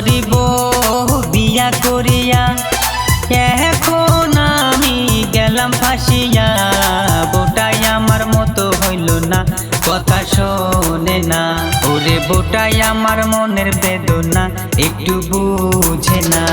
করিব, বিয়া করিয়া। এখন আমি গেলাম ফাঁসিয়া। বোটাই আমার মতো হইল না, কথা শোনে না। ওরে বোটাই আমার মনের বেদনা, একটু বুঝে না।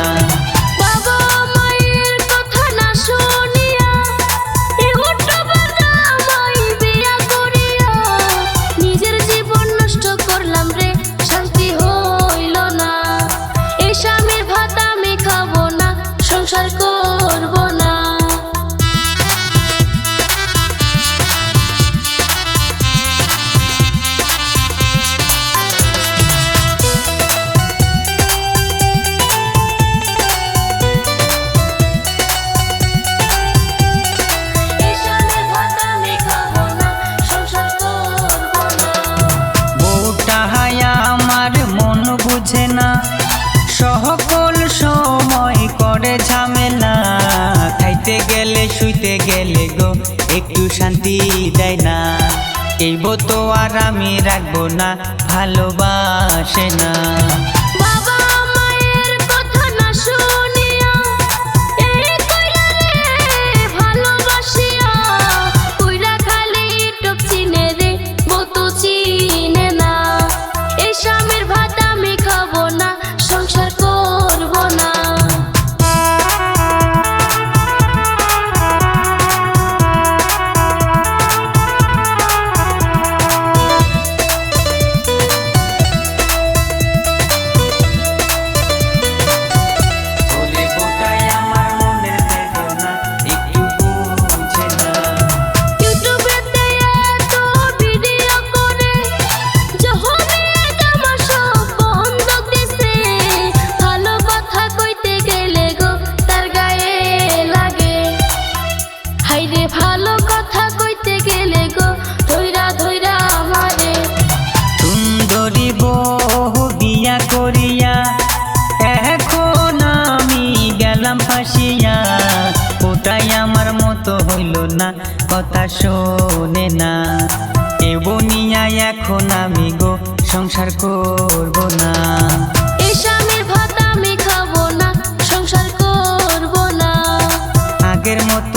শুইতে গেলে গো, একটু শান্তি দেয় না। এই তো আর আমি রাখব না, ভালোবাসে না। বাবা! গেলাম ফাঁসিয়া। ওটাই আমার মতো হইল না কথা শোনে না। এবনিয়া এখন আমি গো সংসার করব না। এসামের ভাত আমি খাব না সংসার করব না। আগের মতো